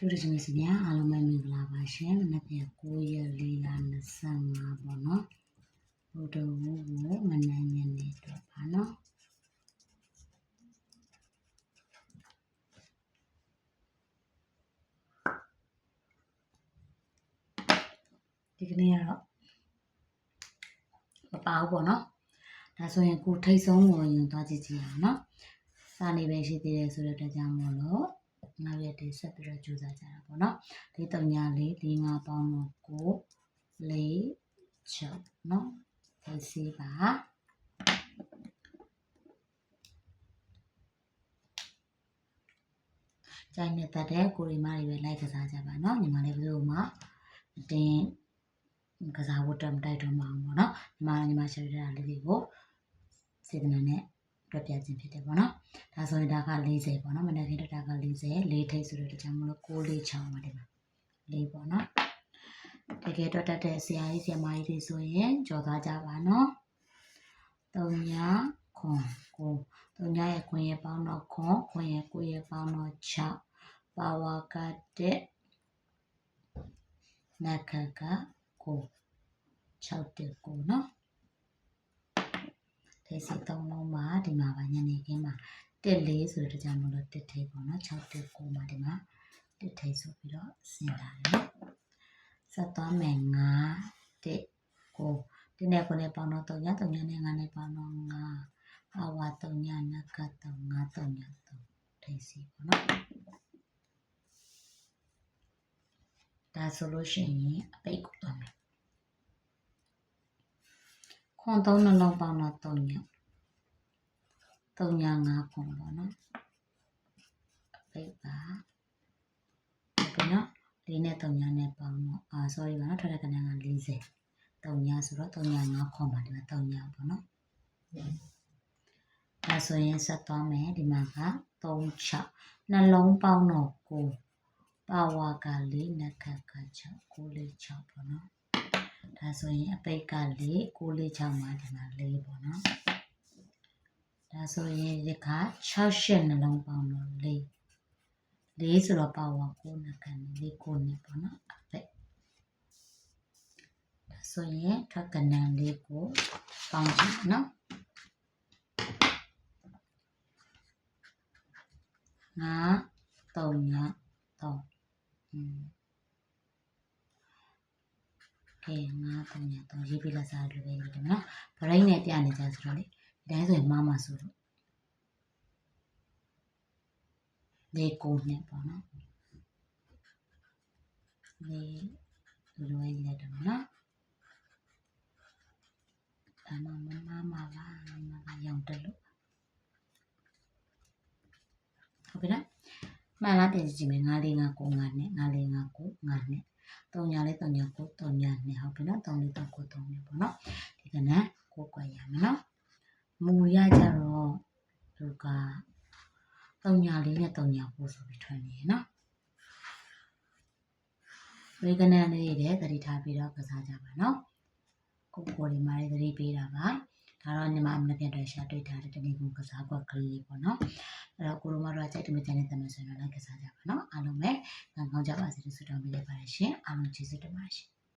တို့တို့ချင်းစီများအားလုံးပဲမင်္ဂလာပါရှင်မနေ့က9ရက်4လ25ပေါ့နော်ဘုဒ္ဓဝုကိုမနက်ညနေတော့ပါနော်ဒီကနေ့ကတော့မပါဘူးပေါ့နော်ဒါဆိုရင်ကိုထိတ်ဆုံးကိုရင်သွားကြည့်ကြည့်အောင်နော်စာနေပဲရှိသေးတယ်ဆိုတဲ့အတွက်ကြောင့်မို့လို့ နောက်ရက်တွေဆက်ပြီးတော့ကြိုးစားကြတာပေါ့နော်ဒီတုံညာလေးဒီငါပေါင်းတော့ကိုလေးချုပ်နော်ဒီစီပါကြိုင်နဲ့တက်တဲ့ကိုရီမာတွေပဲလိုက်ကစားကြပါနော်ညီမလေးဘယ်လိုမှအတင်းကစားဖို့တက်မတိုက်တော့မှအောင်ပေါ့နော်ညီမညီမရှယ်ရတာလေးတွေကိုစေတနာနဲ့ တွက်ပြခြင်းဖြစ်တယ်ပေါ့နော်ဒါဆိုရင်ဒါက40ပေါ့နော်မနေ့ကတည်းကဒါက40လေးထိပ်ဆိုတော့တခြားမလို့6 4 6မှာဒီမှာလေးပေါ့နော်တကယ်တော့တတ်တဲ့ဆရာကြီးဆရာမကြီးတွေဆိုရင်ကြော်သွားကြပါနော်3ညခွန်ကို3ညရဲ့ခွန်ရဲ့ပေါင်းတော့ခွန်ခွန်ရဲ့ကိုရဲ့ပေါင်းတော့6ပါဝါကတဲ့နခကကို6တက်ကိုနော် ဒီစီသုံးလုံးမှာဒီမှာပါညနေခင်းမှာတက်လေးဆိုတော့ကြောင့်မလို့တက်ထိပ်ပေါ့နော်6တက်ကိုမှာဒီမှာတက်ထိပ်ဆိုပြီးတော့ဆင်လာတယ်နော်ဆက်သွားမယ်9တက်ကိုဒီနေ့ကိုလည်းပေါင်းတော့3ည3ညနဲ့9နဲ့ပေါင်းတော့9အဝါ3ညနက3 9 3ည3ထိပ်စီပေါ့နော်ဒါဆိုလို့ရှိရင်အပိတ်ကိုတော့မယ် ခွန်သုံးနှလုံးပေါင်းတော့3ည3ည5ခွန်ပေါ့နော်အပိတ်ပါဟုတ်ပြီနော်ဒီနဲ့3ညနဲ့ပေါင်းတော့အာ sorry ပါနော်ထွက်တဲ့ကဏ္ဍက40 3ညဆိုတော့3ည5ခွန်ပါဒီမှာ3ညပေါ့နော်ဒါဆိုရင်ဆက်သွားမယ်ဒီမှာက3 6နှလုံးပေါင်းတော့9ပါဝါက4နခတ်က6 9 4 6ပေါ့နော် ဒါဆိုရင်အပိတ်က4 9 4 6မှာဒီမှာ4ပေါ့နော်ဒါဆိုရင်ဒီက6ရှစ်နှလုံးပေါင်းတော့4 4ဆိုတော့ပါဝါ9နခတ်4 9နဲ့ပေါ့နော်အပိတ်ဒါဆိုရင်ထွက်ကနန်လေးကိုပေါင်းကြည့်နော်ငါ3ည3อืม ကဲငါ3ည3ရေးပြလိုက်စားလို့ပဲရေးတယ်နော်ဗရိတ်နဲ့ပြနေကြဆိုတော့လေဒီတိုင်းဆိုရင်မမဆိုလို့ဒီကိုနဲ့ပေါ့နော်ဒီလိုရေးလိုက်တော့နော်ဒါမှမမမပါမမရောင်တက်လို့ဟုတ်ပြီနော်မှန်လားပြင်ကြည့်မယ်9 4 5 9 5နဲ့9 4 5 9 5နဲ့ 3ညာလေး3ညာ9 3ညာနဲ့ဟုတ်ပြီနော်3လေး3 9 3နဲ့ပေါ့နော်ဒီကနေ့ကိုကွယ်ရမယ်နော်မူရကြတော့သူက3ညာလေးနဲ့3ညာ9ဆိုပြီးထွက်နေရနော်ဝေကနန်လေးတွေတတိထားပြီးတော့ကစားကြပါနော်ကိုကိုလေးမာလေးတတိပေးတာပါ ဒါတော့ညီမအမနဲ့ပြန်တွေ့ရှာတွေ့ထားတဲ့တနည်းကကစားကွက်ကလေးပေါ့နော်အဲ့တော့ကိုလိုမတို့ကစိတ်တမကြတဲ့တမန်ဆိုတော့လိုက်ကစားကြပါနော်အားလုံးပဲကောင်းကြပါစေလို့ဆုတောင်းပေးလိုက်ပါတယ်ရှင်အားလုံးကျေးဇူးတင်ပါတယ်ရှင်